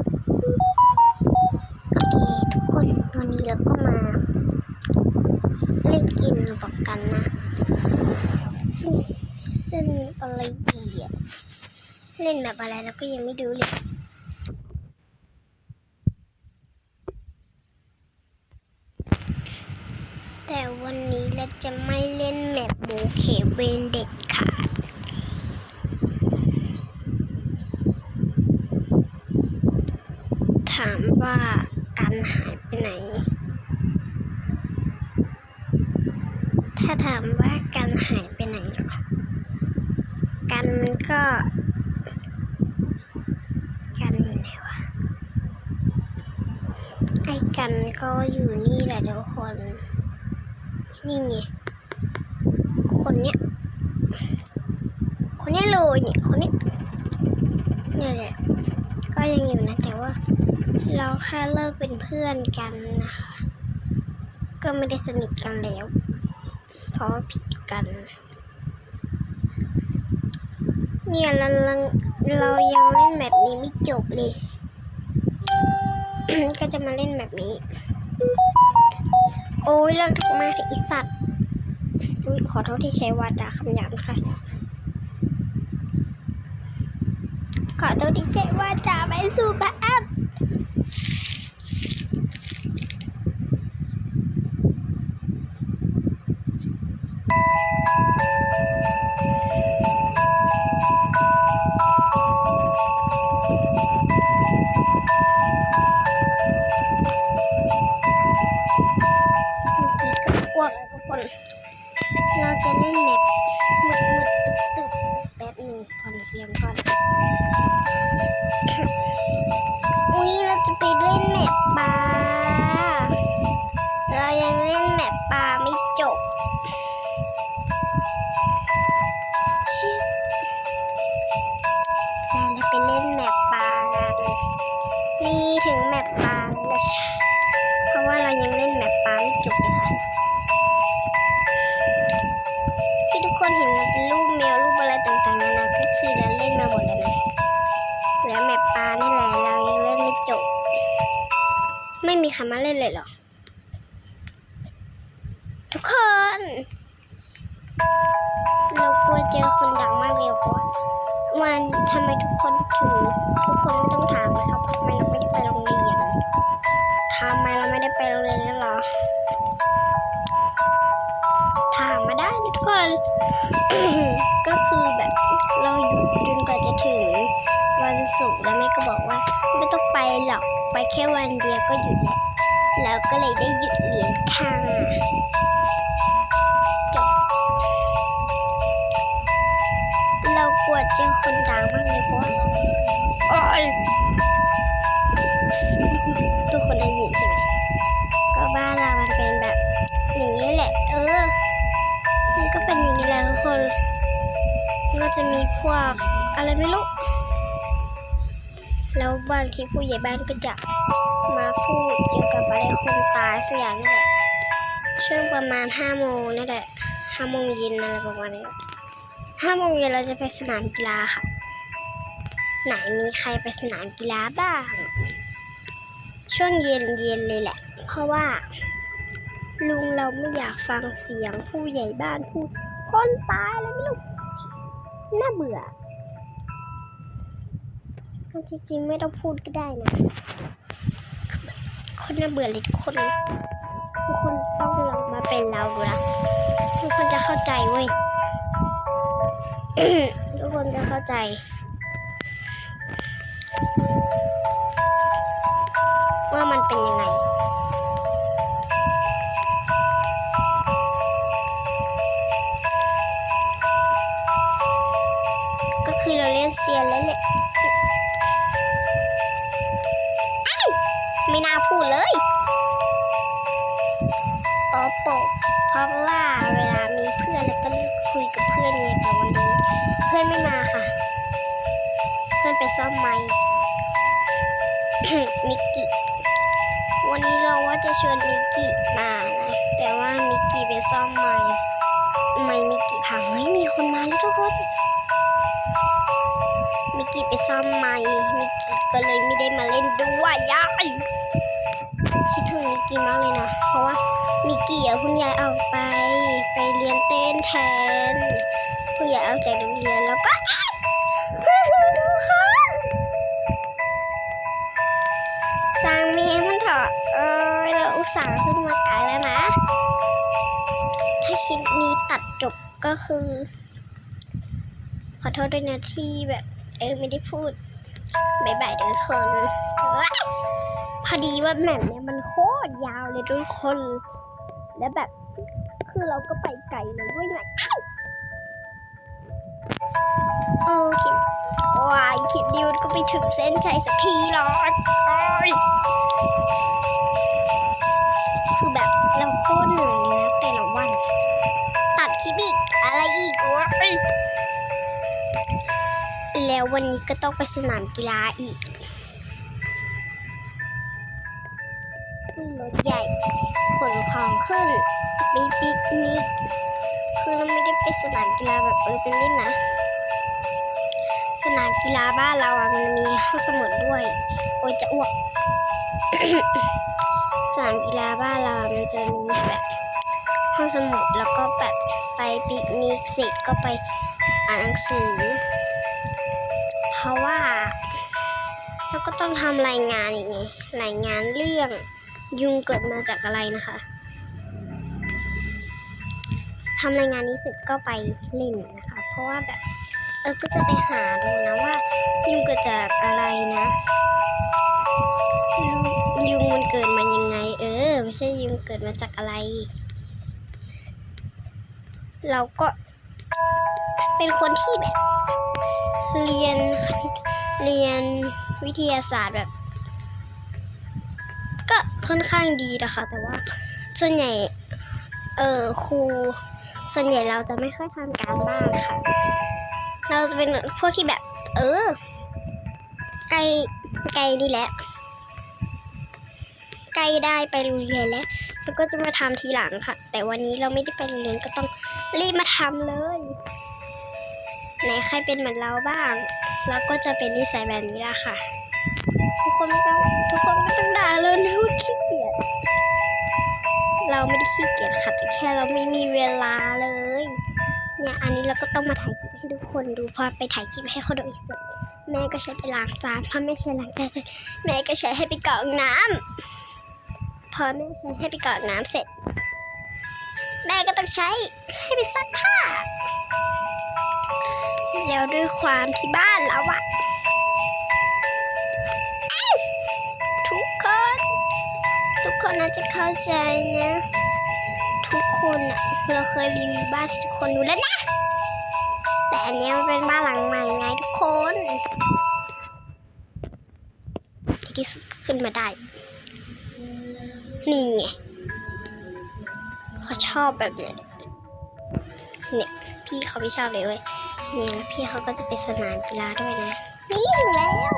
โอเคทุกคนวันนี้เราก็มาเล่นเกมบอกกันนะซึ่งเล่นอะไรดีอะเล่นแบบอะไรเราก็ยังไม่รู้เลยแต่วันนี้เราจะไม่เล่นแมปโบเคเวนเด็ดขาด ถาม ว่าการหายไปไหน ถ้าถามว่าการหายไปไหนหรอ กันมันก็ กันอยู่ไหนวะ ไอ้กันก็อยู่นี่แหละทุกคน นี่ไง คนเนี้ย คนเนี้ยเลยเนี่ย คนเนี้ยเนี่ยแหละก็ยังอยู่นะแต่ว่า เราแค่เลิกเป็นเพื่อนกันนะคะ ก็ไม่ได้สนิทกันแล้ว เพราะผิดกัน เนี่ยเราเราเรายังเล่นแบบนี้ไม่จบเลย ก็จะมาเล่นแบบนี้ โอ้ยเลิกทุกมากเถอะไอสัตว์ขอโทษที่ใช้วาจาคำหยาบนะคะขอโทษที่ใช้วาจาไม่สุภาพ ใครมาเล่นเลยเหรอทุกคน เรากลัวเจอคนดังมากเลยเพราะวันทำไมทุกคนถึง ทุกคนไม่ต้องถามนะครับทำไมเราไม่ได้ไปโรงเรียนทำไมเราไม่ได้ไปโรงเรียนเหรอถามมาได้นะทุกคน ก็คือแบบเราอยู่จนกว่าจะถึงวันศุกร์แล้ว ไปแค่วันเดียวก็หยุดแล้วแล้วก็เลยได้หยุดเรียนค่ะจบเรากลัวเจอคนดังมากเลยเพราะว่าโอ๊ยทุกคนได้ยินใช่ไหมก็บ้านเรามันเป็นแบบอย่างนี้แหละ เออ มันก็เป็นอย่างนี้แหละทุกคน ก็จะมีพวกอะไรไม่รู้ แล้วบางทีผู้ใหญ่บ้านก็จะมาพูดเกี่ยวกับอะไรคนตายสักอย่างนี่แหละช่วงประมาณห้าโมงนี่แหละห้าโมงเย็นอะไรประมาณนี้ห้าโมงเย็นเราจะไปสนามกีฬาค่ะ ไหนมีใครไปสนามกีฬาบ้าง ช่วงเย็นเย็นเลยแหละ เพราะว่า ลุงเราไม่อยากฟังเสียงผู้ใหญ่บ้านพูดคนตายอะไรไม่รู้น่าเบื่อ จริงๆไม่ต้องพูดก็ได้นะ คนน่าเบื่อเลยทุกคน ทุกคนต้องลองมาเป็นเราดูนะทุกคนจะเข้าใจเว้ย ทุกคนจะเข้าใจว่ามันเป็นยังไง ไปซ่อมไม้มิกกี้วันนี้เราว่าจะชวนมิกกี้มานะแต่ว่ามิกกี้ไปซ่อมไม้ไม้มิกกี้พังเฮ้ยมีคนมาแล้วทุกคนมิกกี้ไปซ่อมไม้มิกกี้ก็เลยไม่ได้มาเล่นด้วยยายคิดถึงมิกกี้มากเลยนะเพราะว่ามิกกี้อะคุณยายเอาไปไปเรียนเต้นแทนคุณยายเอาจากโรงเรียนแล้วก็ สาขึ้นมาไกลแล้วนะ ถ้าคลิปนี้ตัดจบก็คือ ขอโทษด้วยนะที่แบบ เออไม่ได้พูดบายบายทุกคน พอดีว่าแมปเนี่ยมันโคตรยาวเลยทุกคน แล้วแบบ คือเราก็ไปไกลเลยด้วยไงเออคลิปวายคลิปดิวก็ไปถึงเส้นชัยสักทีหรอโอ๊ย คือแบบเราโคตรเหนื่อยเลยนะแต่ละวัน ตัดคลิปอีกอะไรอีกวะแล้ววันนี้ก็ต้องไปสนามกีฬาอีกรถใหญ่ขนของขึ้นไปปิกนิกคือเราไม่ได้ไปสนามกีฬาแบบเออเป็นเล่นนะ สนามกีฬาบ้านเราอะมันมีห้องสมุดด้วย โอ้ยจะอ้วก นามกีฬาบ้านเรามันจะมีแบบห้องสมุดแล้วก็แบบไปปิกนิกเสร็จก็ไปอ่านหนังสือ เพราะว่าแล้วก็ต้องทำรายงานอีกไงรายงานเรื่องยุงเกิดมาจากอะไรนะคะทำรายงานนี้เสร็จก็ไปเล่นนะคะ เพราะว่าแบบ เออก็จะไปหาดูนะว่า ยุงเกิดจากอะไรนะยุงมันเกิดมายังไง เออ ไม่ใช่ยุงเกิดมาจากอะไร เราก็เป็นคนที่แบบ เรียนคณิตเรียนวิทยาศาสตร์แบบ ก็ค่อนข้างดีนะคะแต่ว่า ส่วนใหญ่ เออครู ส่วนใหญ่เราจะไม่ค่อยทำการบ้านค่ะ เราจะเป็นพวกที่แบบ เออใกล้ใกล้นี่แหละใกล้ได้ไปโรงเรียนแล้วแล้วก็จะมาทำทีหลังค่ะ แต่วันนี้เราไม่ได้ไปโรงเรียนก็ต้องรีบมาทำเลยไหนใครเป็นเหมือนเราบ้างแล้วก็จะเป็นนิสัยแบบนี้ละค่ะ ทุกคนไม่ต้องทุกคนไม่ต้องด่าเลยนะว่าขี้เกียจเราไม่ได้ขี้เกียจค่ะแต่แค่เราไม่มีเวลาเลย เนี่ยอันนี้เราก็ต้องมาถ่ายคลิปให้ทุกคนดูพอไปถ่ายคลิปให้เขาดูอีกเสร็จแม่ก็ใช้ไปล้างจานพอแม่ใช้ล้างจานเสร็จแม่ก็ใช้ให้ไปกรอกน้ำพอแม่ใช้ให้ไปกรอกน้ำเสร็จ แม่ก็ต้องใช้ให้ไปซักผ้าแล้วด้วยความที่บ้านเราอะทุกคน ทุกคนน่าจะเข้าใจนะ ทุกคนอะเราเคยรีวิวบ้านทุกคนดูแล้วนะ แต่อันนี้มันเป็นบ้านหลังใหม่ไงทุกคนที่สุดขึ้นมาได้ นี่ไงเขาชอบแบบเนี้ยเนี่ยพี่เขาไม่ชอบเลยเว้ยเนี่ยแล้วพี่เขาก็จะไปสนามกีฬาด้วยนะ นี่ถึงแล้ว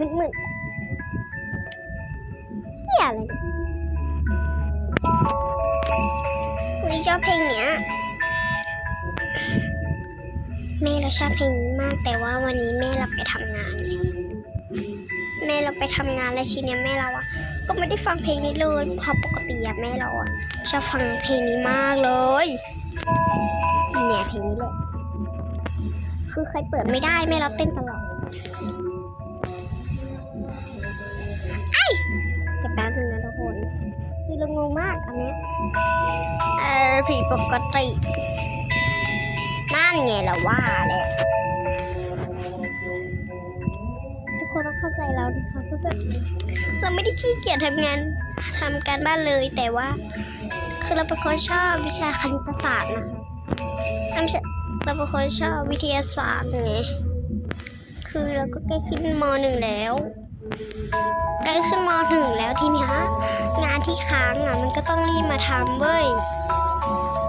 มืดๆเหียอะไรเนี่ยอุ้ยชอบเพลงเนี้ยแม่เราชอบเพลงนี้มาก แต่ว่าวันนี้แม่เราไปทำงานไงแม่เราไปทำงานแล้วทีเนี้ยแม่เราอะก็ไม่ได้ฟังเพลงนี้เลยเพราะปกติอะแม่เราอะชอบฟังเพลงนี้มากเลยเนี่ยเพลงนี้แหละคือใครเปิดไม่ได้แม่เราเต้นตลอด ไอ้ยแต่แป๊บนึงนะทุกคน คือเรางงมากอันเนี้ยเออผิดปกติ นั่นไงละว่าแหละทุกคนต้องเข้าใจเรานะคะเพราะแบบเราไม่ได้ขี้เกียจทำงานทำการบ้านเลยแต่ว่า คือเราเป็นคนชอบวิชาคณิตศาสตร์นะคะเราเป็นคนชอบวิทยาศาสตร์ไงคือเราก็ใกล้ขึ้นมหนึ่งแล้ว ใกล้ขึ้นมหนึ่งแล้วทีเนี้ยงานที่ค้างอะมันก็ต้องรีบมาทำเว้ย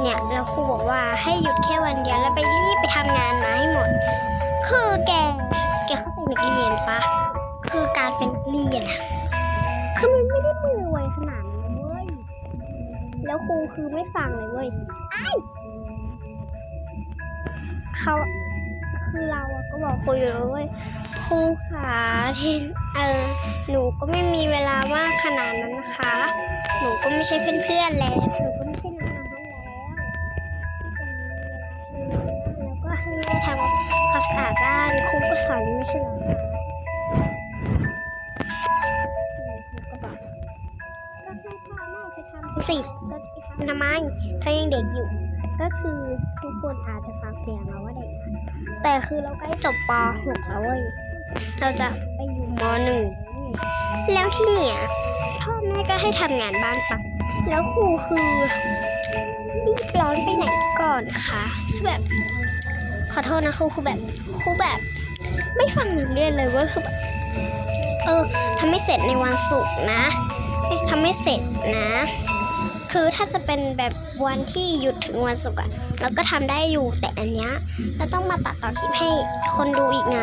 เนี่ยแล้วครูบอกว่าให้หยุดแค่วันเดียวแล้วไปรีบไปทำงานมาให้หมด คือแก แกเข้าใจนักเรียนปะคือการเป็นเรียนอะคือมันไม่ได้มือไวขนาดนั้นเว้ย แล้วครูคือไม่ฟังเลยเว้ยไอ้เขาคือเราก็บอกครูอยู่แล้วเว้ย รูขาทีเออหนูก็ไม่มีเวลาว่างขนาดนั้นนะคะ หนูก็ไม่ใช่เพื่อนๆแล้วหนูก็ไม่ใช่น้องๆแล้วแล้วก็ให้แม่ทำความสะอาดบ้านครูก็สอนไม่ใช่หรอคะครูก็บอกก็ให้พ่อแม่ไปทำสิก็จะไปทำไมถ้ายังเด็กอยู่ ก็คือทุกคนอาจจะฟังเสียงเราว่าเด็ก แต่คือเราใกล้จบป .6 แล้วเว้ย เราจะไปอยู่ม .1 แล้วที่เนี่ยพ่อแม่ก็ให้ทำงานบ้านปะแล้วครูคือรีบร้อนไปไหนก่อนคะคือแบบ ขอโทษนะครูคือแบบครูแบบ ไม่ฟังหนักเรียนเลยว่าคือแบบเออทำไม่เสร็จในวันศุกร์นะทำไม่เสร็จนะ คือถ้าจะเป็นแบบวันที่หยุดถึงวันศุกร์อะเราก็ทำได้อยู่แต่อันเนี้ยเราต้องมาตัดต่อคลิปให้คนดูอีกไง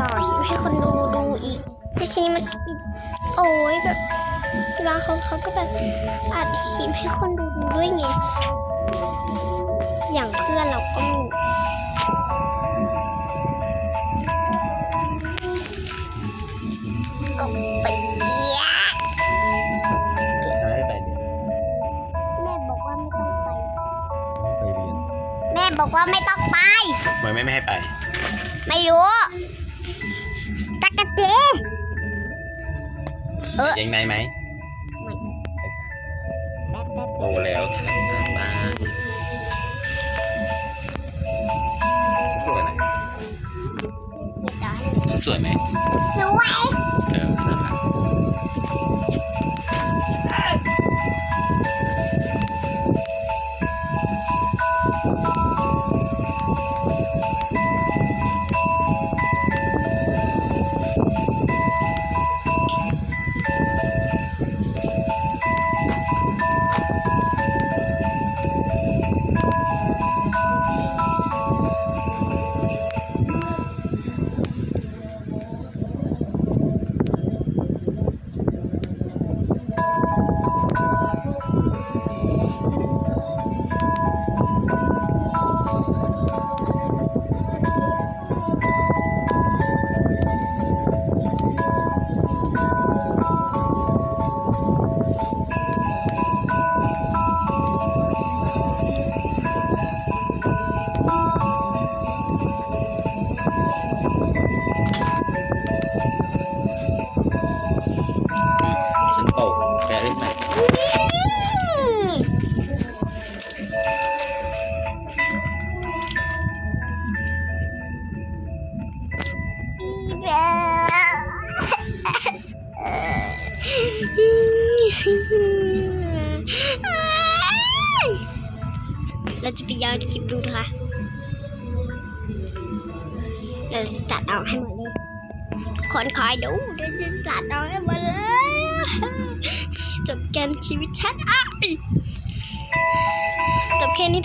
ตัดต่อคลิปให้คนดูดูอีกแล้วทีนี้มันโอ้ยแบบบางคนเขาก็แบบอัดคลิปให้คนดูดูด้วยไงอย่างเพื่อนเราก็มีกบเปียะทำให้ไปเรียนแม่บอกว่าไม่ต้องไป ไปเรียนแม่บอกว่าไม่ต้องไปทำไมไม่ไม่ให้ไป ไม่รู้ เออยังไงไหมไม่แป๊บแป๊บโตแล้วทำงานบ้านสวยไหมแป๊บสวยไหมสวย เออ เราจะไปย้อนคลิปดูนะคะเราจะตัดออกให้หมดเลยคนคอยดูเดี๋ยวจะตัดออกให้หมดเลย จบกันชีวิตฉันอะจบแค่นี้